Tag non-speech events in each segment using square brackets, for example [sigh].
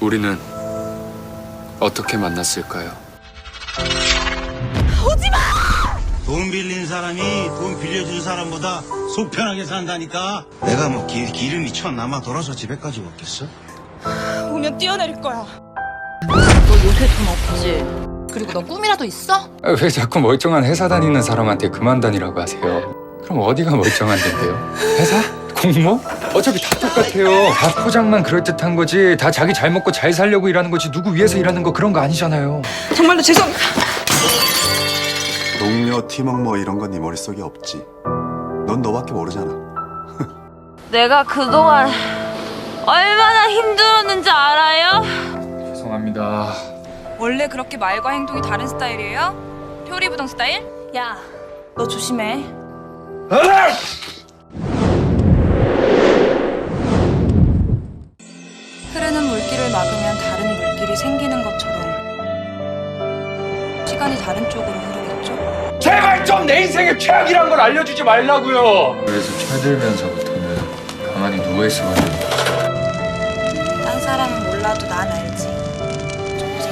우리는 어떻게 만났을까요? 돈 빌린 사람이 돈 빌려준 사람보다 속 편하게 산다니까. 내가 뭐 기, 기름이 천 남아 돌아서 집에까지 왔겠어? 오면 뛰어내릴 거야. 너 요새 돈 없지? 그리고 너 꿈이라도 있어? 아, 왜 자꾸 멀쩡한 회사 다니는 사람한테 그만 다니라고 하세요? 그럼 어디가 멀쩡한데요? 회사? 공모? 어차피 다 똑같아요. 다 포장만 그럴듯한 거지. 다 자기 잘 먹고 잘 살려고 일하는 거지. 누구 위해서 일하는 거 그런 거 아니잖아요. 정말로 죄송합니다. 동료, 팀원 뭐 이런 건 네 머릿속에 없지. 넌 너밖에 모르잖아. [laughs] 내가 그동안 얼마나 힘들었는지 알아요? 죄송합니다. 원래 그렇게 말과 행동이 다른 스타일이에요? 표리부동 스타일? 야, 너 조심해. 흐르는 물길을 막으면 다른 물길이 생기는 것처럼 시간이 다른 쪽으로 흐르겠죠? 제발 좀 내 인생의 최악이란 걸 알려주지 말라고요. 그래서 철들면서부터는 가만히 누워 있어가지고 딴 사람은 몰라도 난 알지.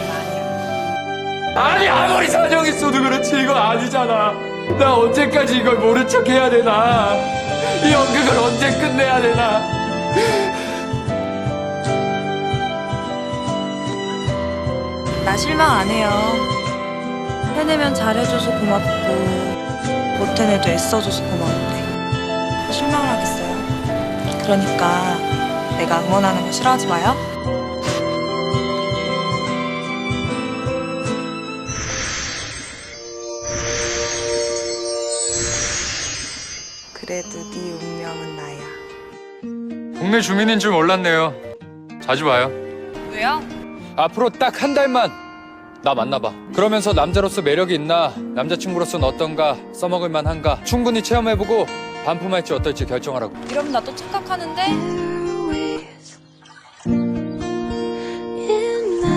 많이 해. 아니 아무리 사정 있어도 그렇지 이건 아니잖아. 나 언제까지 이걸 모른 척 해야 되나? 이 연극을 언제 끝내야 되나? 나 실망 안 해요. 해내면 잘해줘서 고맙고 못 해내도 애써줘서 고마운데 실망을 하겠어요. 그러니까 내가 응원하는 거 싫어하지 마요. 그래도 네 운명은 나야. 동네 주민인 줄 몰랐네요. 자주 봐요. 왜요? 앞으로 딱 한 달만 나 만나봐. 그러면서 남자로서 매력이 있나, 남자친구로서는 어떤가, 써먹을 만한가 충분히 체험해보고 반품할지 어떨지 결정하라고. 이러면 나 또 착각하는데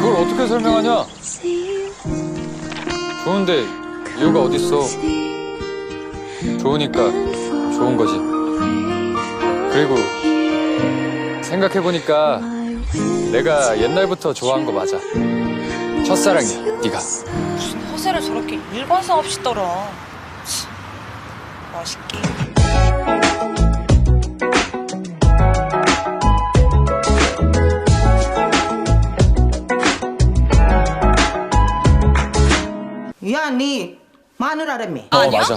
그걸 어떻게 설명하냐? 좋은데 이유가 어딨어? 좋으니까 좋은 거지. 그리고 생각해보니까 내가 옛날부터 좋아한 거 맞아. 첫사랑이야, 네가. 무슨 허세를 저렇게 일관성 없이 떨어. 치, 멋있게. 야, 니 마늘 아래미. 어, 맞아.